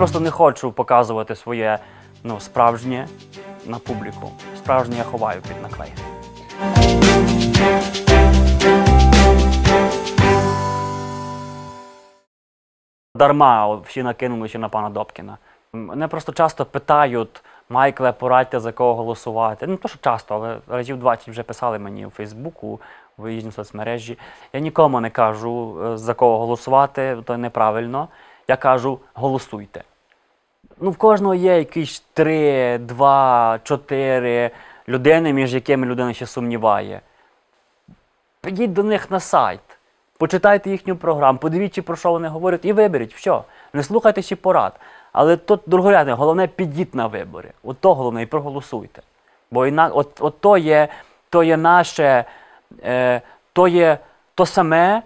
просто не хочу показувати своє ну, справжнє на публіку. Справжнє я ховаю під наклей. Дарма всі накинули ще на пана Добкіна. Мене просто часто питають, Майкле, порадьте за кого голосувати. Ну, то що часто, але разів 20 вже писали мені у Фейсбуку, в різні соцмережі. Я нікому не кажу, е, за кого голосувати, то неправильно. Я кажу, голосуйте. Ну, в кожного є якісь три, два, чотири людини, між якими людина ще сумніває. Підіть до них на сайт, почитайте їхню програму, подивіться, про що вони говорять, і виберіть. Все. Не слухайте ще порад. Але тут другорядне, головне підіть на вибори. От то головне і проголосуйте. Бо іна, от, от то, є, то є наше, е, то є то саме,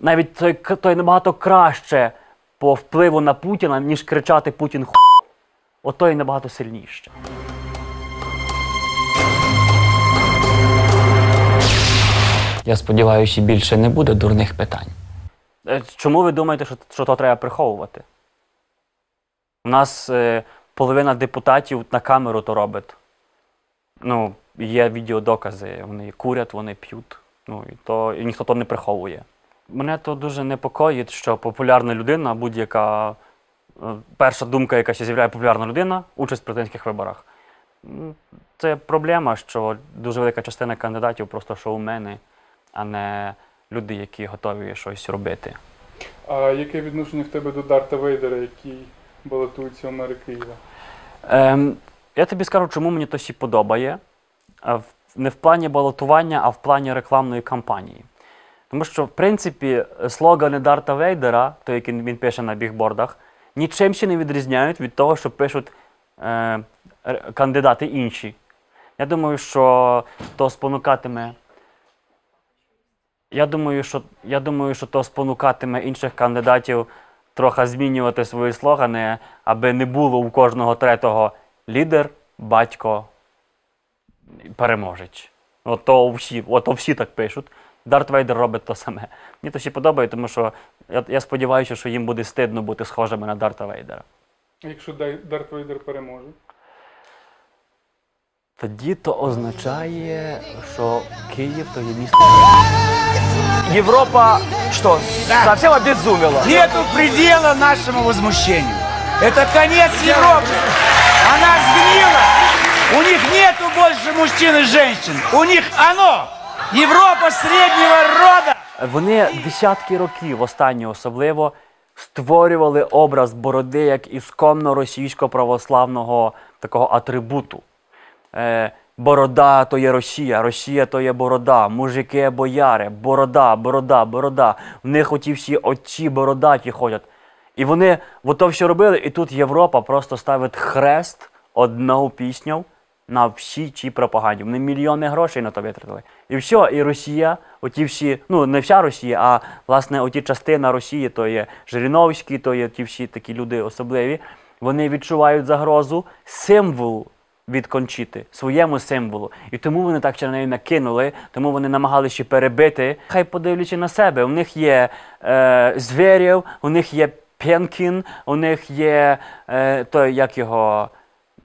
навіть то, то є набагато краще по впливу на Путіна, ніж кричати Путін ху. От то є набагато сильніше. Я сподіваюся, більше не буде дурних питань. Е, Чому ви думаєте, що, що то треба приховувати? У нас е, половина депутатів на камеру то робить. Ну, є відеодокази, вони курять, вони п'ють. Ну, і, то, і ніхто то не приховує. Мене то дуже непокоїть, що популярна людина, будь-яка е, перша думка, яка ще з'являє популярна людина, участь в президентських виборах. Це проблема, що дуже велика частина кандидатів просто шоумени, а не люди, які готові щось робити. А яке відношення в тебе до Дарта Вейдера, який балотується у мери Києва? Ем, я тобі скажу, чому мені то ще подобає. Не в плані балотування, а в плані рекламної кампанії. Тому що, в принципі, слогани Дарта Вейдера, той, який він пише на бігбордах, нічим ще не відрізняють від того, що пишуть е, кандидати інші. Я думаю, що то спонукатиме. Я думаю, що, я думаю, що то спонукатиме інших кандидатів трохи змінювати свої слогани, аби не було у кожного третього лідер, батько, переможець. Ото всі, ото всі так пишуть. Дарт Вейдер робить то саме. Мені то ще подобає, тому що я, я сподіваюся, що їм буде стидно бути схожими на Дарта Вейдера. Якщо Дай- Дарт Вейдер переможе? Тоді то означає, що Київ то є місто. Европа что, совсем обезумела? Нету предела нашему возмущению. Это конец Европы. Она сгнила. У них нету больше мужчин и женщин. У них оно. Европа среднего рода. Вони десятки років, останні особливо, створювали образ бороди як ісконно російсько-православного такого атрибуту. Е, борода то є Росія, Росія то є борода, мужики бояри, борода, борода, борода. В них оті всі отці бородаті ходять. І вони ото все робили, і тут Європа просто ставить хрест одну пісню на всій цій пропаганді. Вони мільйони грошей на то витратили. І все, і Росія, оті всі, ну не вся Росія, а власне оті частина Росії, то є Жириновський, то є ті всі такі люди особливі. Вони відчувають загрозу символу від Кончіти, своєму символу. І тому вони так на неї накинули, тому вони намагалися перебити. Хай подивлячи на себе. У них є е, Звєрєв, у них є Пенкін, у них є е, той, як його.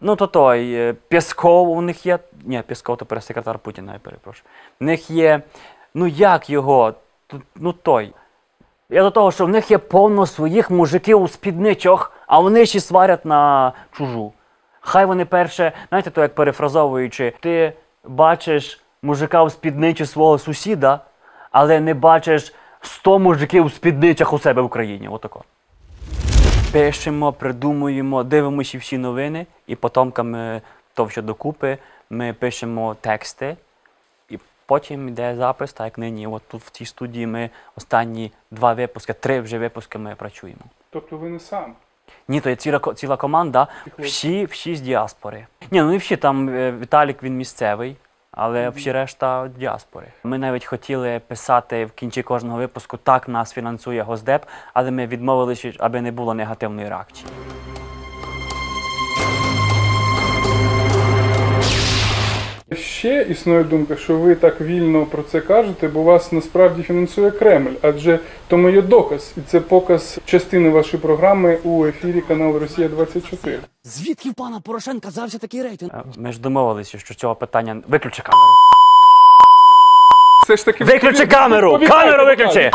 Ну, то той е, Пєсков у них є. Ні, Пєсков то прес-секретар Путіна, я перепрошую. У них є. Ну як його? Ну той. Я до того, що в них є повно своїх мужиків у спідничок, а вони ще сварять на чужу. Хай вони перше, знаєте, то як перефразовуючи, ти бачиш мужика у спідничі свого сусіда, але не бачиш 100 мужиків у спідничах у себе в Україні. Отако. Пишемо, придумуємо, дивимося всі новини, і потомками то все докупи, ми пишемо тексти, і потім йде запис, так як нині. От тут в цій студії ми останні два випуски, три вже випуски ми працюємо. Тобто ви не сам. Ні, то є ціла, ціла команда, всі, всі з діаспори. Ні, ну не всі, там е, Віталік він місцевий, але всі решта діаспори. Ми навіть хотіли писати в кінці кожного випуску так нас фінансує Госдеп, але ми відмовилися, аби не було негативної реакції. Ще існує думка, що ви так вільно про це кажете, бо вас насправді фінансує Кремль, адже тому є доказ, і це показ частини вашої програми у ефірі каналу Росія 24 Звідки в пана Порошенка завжди такий рейтинг? Е, Ми ж домовилися, що цього питання. Виключи камеру. Все ж таки Виключи камеру! Камеру виключи!